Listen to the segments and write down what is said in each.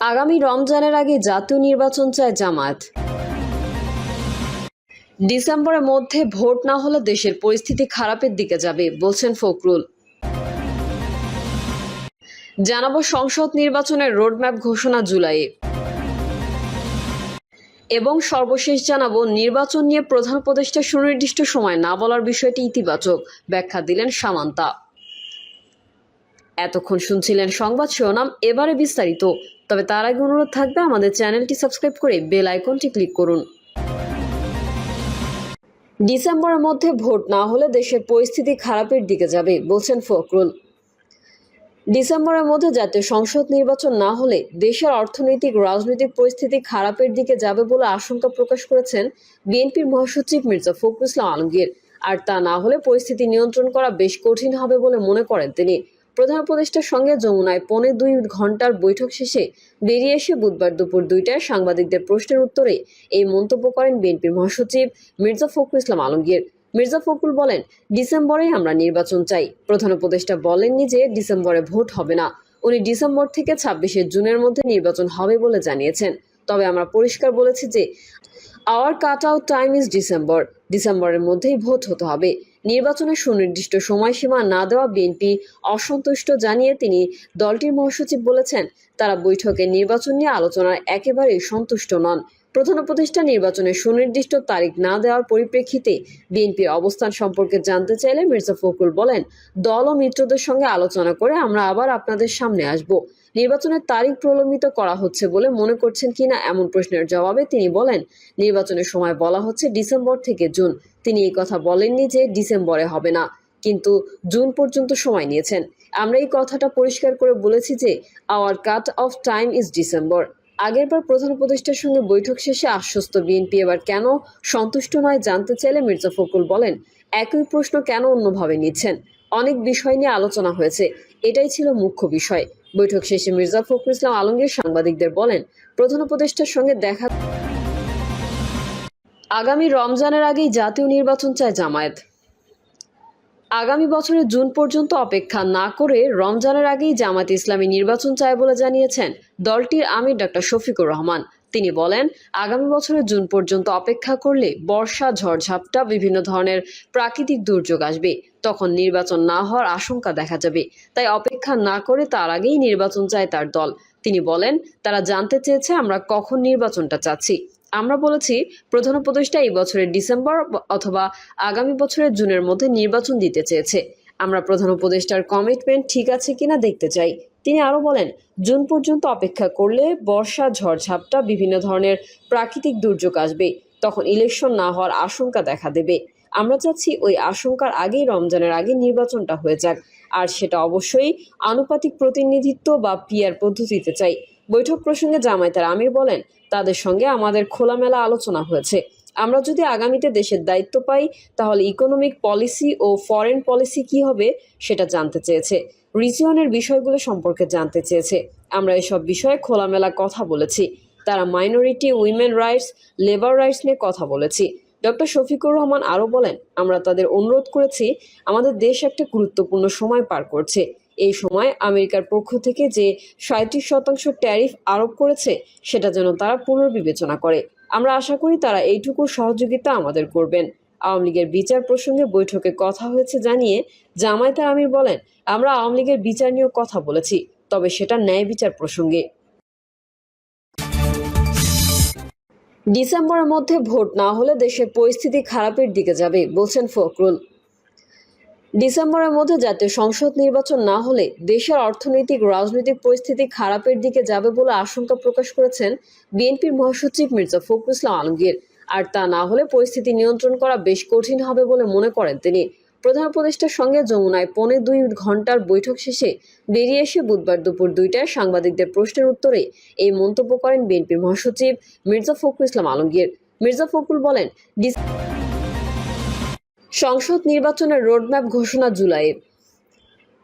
আগামী রমজানের আগে জাতীয় নির্বাচন চায় জামায়াত। ডিসেম্বরের মধ্যে ভোট না হলে দেশের পরিস্থিতি খারাপের দিকে যাবে, বলছেন ফখরুল। জানাব সংসদ নির্বাচনের রোডম্যাপ ঘোষণা জুলাইয়ে। এবং সর্বশেষ জানাব, নির্বাচন নিয়ে প্রধান উপদেষ্টা সুনির্দিষ্ট সময় না বলার বিষয়টি ইতিবাচক ব্যাখ্যা দিলেন সামান্তা। এতক্ষণ শুনছিলেন সংবাদ শিরোনাম, এবারে বিস্তারিত। তবে তার আগে অনুরোধ থাকবে আমাদের চ্যানেলটি সাবস্ক্রাইব করে বেল আইকনটি ক্লিক করুন। ডিসেম্বরের মধ্যে ভোট না হলে দেশের পরিস্থিতি খারাপের দিকে যাবে, বলছেন ফখরুল। ডিসেম্বরের মধ্যে জাতীয় সংসদ নির্বাচন না হলে দেশের অর্থনৈতিক রাজনৈতিক পরিস্থিতি খারাপের দিকে যাবে বলে আশঙ্কা প্রকাশ করেছেন বিএনপির মহাসচিব মির্জা ফখরুল ইসলাম আলমগীর। আর তা না হলে পরিস্থিতি নিয়ন্ত্রণ করা বেশ কঠিন হবে বলে মনে করেন তিনি। প্রধান উপদেষ্টার সঙ্গে যমুনায় পৌনে দুই ঘণ্টার বৈঠক শেষে বেরিয়ে এসে বুধবার দুপুর দুইটায় সাংবাদিকদের প্রশ্নের উত্তরে এই মন্তব্য করেন বিএনপির মহাসচিব মির্জা ফখরুল ইসলাম আলমগীর। মির্জা ফখরুল বলেন, ডিসেম্বরে আমরা নির্বাচন চাই। প্রধান উপদেষ্টা বলেননি যে ডিসেম্বরে ভোট হবে না। উনি ডিসেম্বর থেকে ছাব্বিশে জুনের মধ্যে নির্বাচন হবে বলে জানিয়েছেন। তবে আমরা পরিষ্কার বলেছি যে, our cut out time is December. ডিসেম্বরের মধ্যেই ভোট হতে হবে। নির্বাচনের সুনির্দিষ্ট সময়সীমা না দেওয়া বিএনপি অসন্তুষ্ট জানিয়ে তিনি দলটির মহাসচিব বলেছেন, তারা বৈঠকে নির্বাচন নিয়ে আলোচনায় একেবারেই সন্তুষ্ট নন। প্রধান উপদেষ্টা নির্বাচনের সুনির্দিষ্ট তারিখ না দেওয়ার পরিপ্রেক্ষিতে বিএনপির অবস্থান সম্পর্কে জানতে চাইলে মির্জা ফখরুল বলেন, দল ও মিত্রদের সঙ্গে আলোচনা করে আমরা আবার আপনাদের সামনে আসব। নির্বাচনের তারিখ প্রলম্বিত করা হচ্ছে বলে মনে করছেন কিনা এমন প্রশ্নের জবাবে তিনি বলেন, নির্বাচনের সময় বলা হচ্ছে ডিসেম্বর থেকে জুন। তিনি এই কথা বলেননি যে ডিসেম্বরে হবে না, কিন্তু জুন পর্যন্ত সময় নিয়েছেন। আমরা এই কথাটা পরিষ্কার করে বলেছি যে our cut off time is December আগেরবার প্রধান উপদেষ্টার সঙ্গে বৈঠক শেষে আশ্বস্ত বিএনপি এবার কেন সন্তুষ্ট নয় জানতে চাইলে মির্জা ফখরুল বলেন, একই প্রশ্ন কেন অন্যভাবে নিচ্ছেন? অনেক বিষয় নিয়ে আলোচনা হয়েছে, এটাই ছিল মুখ্য বিষয়। বৈঠক শেষে মির্জা ফখরুল ইসলাম আলমগীর সাংবাদিকদের বলেন, প্রধান উপদেষ্টার সঙ্গে দেখা আগামী রমজানের আগেই জাতীয় নির্বাচন চায় জামায়াত। আগামী বছরের জুন পর্যন্ত অপেক্ষা না করে রমজানের আগেই জামাত ইসলামী নির্বাচন চায় বলে জানিয়েছেন দলটির আমির ডক্টর শফিকুর রহমান। তিনি বলেন, আগামী বছরের জুন পর্যন্ত অপেক্ষা করলে বর্ষা, ঝড়ঝাপটা বিভিন্ন ধরনের প্রাকৃতিক দুর্যোগ আসবে। তখন নির্বাচন না হওয়ার আশঙ্কা দেখা যাবে। তাই অপেক্ষা না করে তার আগেই নির্বাচন চায় তার দল। তিনি বলেন, তারা জানতে চেয়েছে আমরা কখন নির্বাচনটা চাচ্ছি। আমরা বলেছি, প্রধান উপদেষ্টা এই বছরের ডিসেম্বর অথবা আগামী বছরের জুনের মধ্যে নির্বাচন দিতে চেয়েছে। আমরা প্রধান উপদেষ্টার কমিটমেন্ট ঠিক আছে কিনা দেখতে চাই। তিনি আরও বলেন, জুন পর্যন্ত অপেক্ষা করলে বর্ষা, ঝড়ঝাপটা বিভিন্ন ধরনের প্রাকৃতিক দুর্যোগ আসবে। তখন ইলেকশন না হওয়ার আশঙ্কা দেখা দেবে। আমরা চাচ্ছি ওই আশঙ্কার আগেই রমজানের আগে নির্বাচনটা হয়ে যাক। আর সেটা অবশ্যই আনুপাতিক প্রতিনিধিত্ব বা পিয়ার পদ্ধতিতে চাই। বৈঠক প্রসঙ্গে জামায়াতের আমির বলেন, তাদের সঙ্গে আমাদের খোলামেলা আলোচনা হয়েছে। আমরা যদি আগামীতে দেশের দায়িত্ব পাই, তাহলে ইকোনমিক পলিসি ও ফরেন পলিসি কি হবে সেটা জানতে চেয়েছে। রিজিয়নের বিষয়গুলো সম্পর্কে জানতে চেয়েছে। আমরা এসব বিষয়ে খোলামেলা কথা বলেছি। তারা minority, women rights, labour rights নিয়ে কথা বলেছি। ডক্টর শফিকুর রহমান আরও বলেন, আমরা তাদের অনুরোধ করেছি, আমাদের দেশ একটা গুরুত্বপূর্ণ সময় পার করছে। এই সময় আমেরিকার পক্ষ থেকে যে সাঁত্রিশ শতাংশ ট্যারিফ আরোপ করেছে, সেটা যেন তারা পুনর্বিবেচনা করে। আমরা আশা করি তারা এইটুকু সহযোগিতা আমাদের করবেন। আওয়ামী লীগের বিচার প্রসঙ্গে বৈঠকে কথা হয়েছে জানিয়ে জামায়াতের আমির বলেন, আমরা আওয়ামী লীগের বিচার নিয়েও কথা বলেছি, তবে সেটা ন্যায় বিচার প্রসঙ্গে। ডিসেম্বরের মধ্যে ভোট না হলে দেশের পরিস্থিতি খারাপের দিকে যাবে, বলছেন ফখরুল। ডিসেম্বরের মধ্যে জাতীয় সংসদ নির্বাচন না হলে দেশের অর্থনৈতিক, রাজনৈতিক পরিস্থিতি খারাপের দিকে যাবে বলে আশঙ্কা প্রকাশ করেছেন বিএনপির মহাসচিব মির্জা ফখরুল ইসলাম আলমগীর। আর তা না হলে পরিস্থিতি নিয়ন্ত্রণ করা বেশ কঠিন হবে বলে মনে করেন তিনি। প্রধান উপদেষ্টার সঙ্গে যমুনায় পৌনে দুই ঘণ্টার বৈঠক শেষে বেরিয়ে এসে বুধবার দুপুর দুইটায় সাংবাদিকদের প্রশ্নের উত্তরে এই মন্তব্য করেন বিএনপির মহাসচিব মির্জা ফখরুল ইসলাম আলমগীর। মির্জা ফখরুল বলেন সংসদ নির্বাচনের রোডম্যাপ ঘোষণা জুলাইয়ে।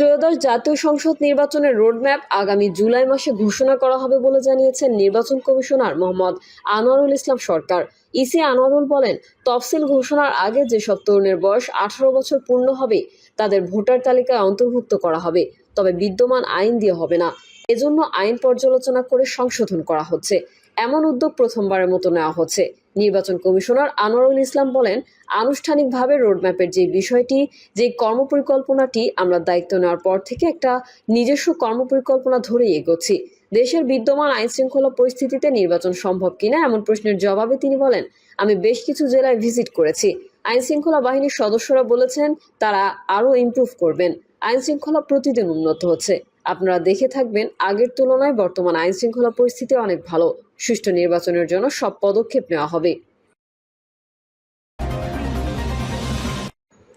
ত্রয়োদশ জাতীয় সংসদ নির্বাচনের রোডম্যাপ আগামী জুলাই মাসে ঘোষণা করা হবে বলে জানিয়েছেন নির্বাচন কমিশনার মোহাম্মদ আনোয়ারুল ইসলাম সরকার। ইসি আনোয়ারুল বলেন, তফসিল ঘোষণার আগে যেসব তরুণের বয়স আঠারো বছর পূর্ণ হবে, তাদের ভোটার তালিকায় অন্তর্ভুক্ত করা হবে, তবে বিদ্যমান আইন দিয়ে হবে না। এজন্য আইন পর্যালোচনা করে সংশোধন করা হচ্ছে। এমন উদ্যোগ প্রথমবারের মতো নেওয়া হচ্ছে। নির্বাচন কমিশনার আনোয়ারুল ইসলাম বলেন, আনুষ্ঠানিকভাবে রোডম্যাপের যে বিষয়টি, যে কর্মপরিকল্পনাটি আমরা দায়িত্ব নেওয়ার পর থেকে একটা নিজস্ব কর্মপরিকল্পনা ধরেই এগোচ্ছি। দেশের বিদ্যমান আইন শৃঙ্খলা পরিস্থিতিতে নির্বাচন সম্ভব কিনা এমন প্রশ্নের জবাবে তিনি বলেন, আমি বেশ কিছু জেলায় ভিজিট করেছি। আইন শৃঙ্খলা বাহিনীর সদস্যরা বলেছেন, তারা আরও ইমপ্রুভ করবেন। আইন শৃঙ্খলা প্রতিদিন উন্নত হচ্ছে। আপনারা দেখে থাকবেন, আগের তুলনায় বর্তমান আইন শৃঙ্খলা পরিস্থিতি অনেক ভালো। সুষ্ঠু নির্বাচনের জন্য সব পদক্ষেপ নেওয়া হবে।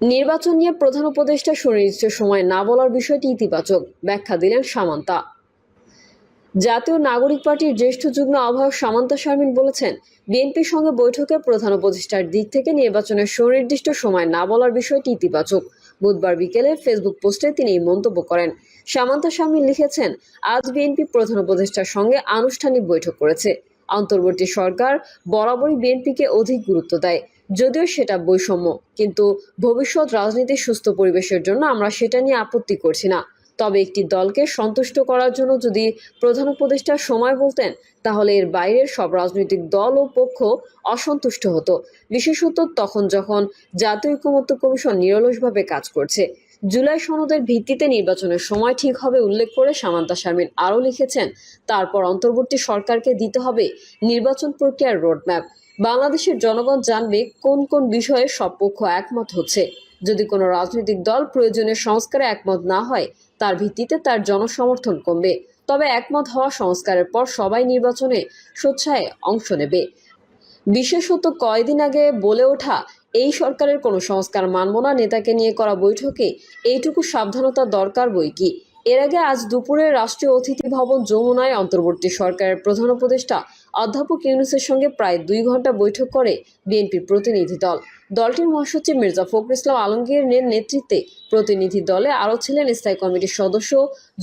নির্বাচন নিয়ে প্রধান উপদেষ্টা সুনির্দিষ্ট সময় না বলার বিষয়টি ইতিবাচক। ব্যাখ্যা দিলেন সামান্তা। জাতীয় নাগরিক পার্টির জ্যেষ্ঠ যুগ্ম আহ্বায়ক সামান্তা শারমিন বলেছেন, বিএনপির সঙ্গে বৈঠকে প্রধান উপদেষ্টার দিক থেকে নির্বাচনের সুনির্দিষ্ট সময় না বলার বিষয়টি ইতিবাচক। বুধবার বিকেলে ফেসবুক পোস্টে তিনি এই মন্তব্য করেন। সামান্তা শারমিন লিখেছেন, আজ বিএনপি প্রধান উপদেষ্টার সঙ্গে আনুষ্ঠানিক বৈঠক করেছে। অন্তর্বর্তী সরকার বরাবরই বিএনপিকে অধিক গুরুত্ব দেয়। যদিও সেটা বৈষম্য, কিন্তু ভবিষ্যৎ রাজনীতির সুস্থ পরিবেশের জন্য আমরা সেটা নিয়ে আপত্তি করছি না। তবে একটি দলকে সন্তুষ্ট করার জন্য যদি প্রধান উপদেষ্টা সময় বলতেন, তাহলে এর বাইরের সব রাজনৈতিক দল ও পক্ষ অসন্তুষ্ট হতো। বিশেষত তখন যখন জাতীয় ঐকমত্য কমিশন নিরলসভাবে কাজ করছে। জুলাই সনদের ভিত্তিতে নির্বাচনের সময় ঠিক হবে উল্লেখ করে সামান্তা শারমিন আরও লিখেছেন, তারপর অন্তর্বর্তী সরকারকে দিতে হবে নির্বাচন প্রক্রিয়ার রোডম্যাপ। বাংলাদেশের জনগণ জানবে কোন কোন বিষয়ে সব পক্ষ একমত হচ্ছে। যদি কোনো রাজনৈতিক দল প্রয়োজনীয় সংস্কারে একমত না হয় তার ভিত্তিতে তার জনসমর্থন কমবে। তবে একমত হওয়া সংস্কারের পর সবাই নির্বাচনে স্বেচ্ছায় অংশ নেবে। বিশেষত কয়দিন আগে বলে ওঠা, এই সরকারের কোনো সংস্কার মানব না, নেতাকে নিয়ে করা বৈঠকে এইটুকু সাবধানতা দরকার বই কি? এর আগে আজ দুপুরে রাষ্ট্রীয় অতিথি ভবন যমুনায় অন্তর্বর্তী সরকারের প্রধান উপদেষ্টা অধ্যাপক ইউনুসের সঙ্গে প্রায় দুই ঘণ্টা বৈঠক করে বিএনপির প্রতিনিধি দল। দলটির মহাসচিব মির্জা ফখর ইসলাম আলমগীরের নেতৃত্বে প্রতিনিধি দলে আরও ছিলেন স্থায়ী কমিটির সদস্য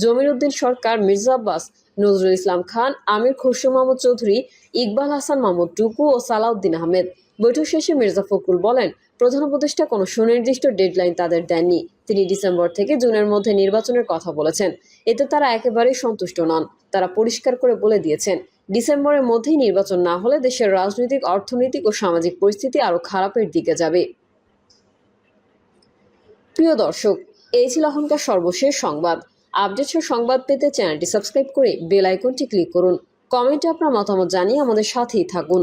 জমির উদ্দিন সরকার, মির্জা আব্বাস, নজরুল ইসলাম খান, আমির খসরু মাহমুদ চৌধুরী, ইকবাল হাসান মাহমুদ টুকু ও সালাউদ্দিন আহমেদ। বৈঠক শেষে মির্জা ফখরুল বলেন, প্রধান উপদেষ্টা কোনো সুনির্দিষ্ট ডেডলাইন তাদের দেননি। তিনি ডিসেম্বর থেকে জুনের মধ্যে নির্বাচনের কথা বলেছেন। এতে তারা একেবারেই সন্তুষ্ট নন। তারা পরিষ্কার করে বলে দিয়েছেন, ডিসেম্বরের মধ্যেই নির্বাচন না হলে দেশের রাজনৈতিক, অর্থনৈতিক ও সামাজিক পরিস্থিতি আরও খারাপের দিকে যাবে। প্রিয় দর্শক, এই ছিল এখনকার সর্বশেষ সংবাদ। আপডেট সংবাদ পেতে চ্যানেলটি সাবস্ক্রাইব করে বেল আইকনটি ক্লিক করুন। কমেন্টে আপনার মতামত জানিয়ে আমাদের সাথেই থাকুন।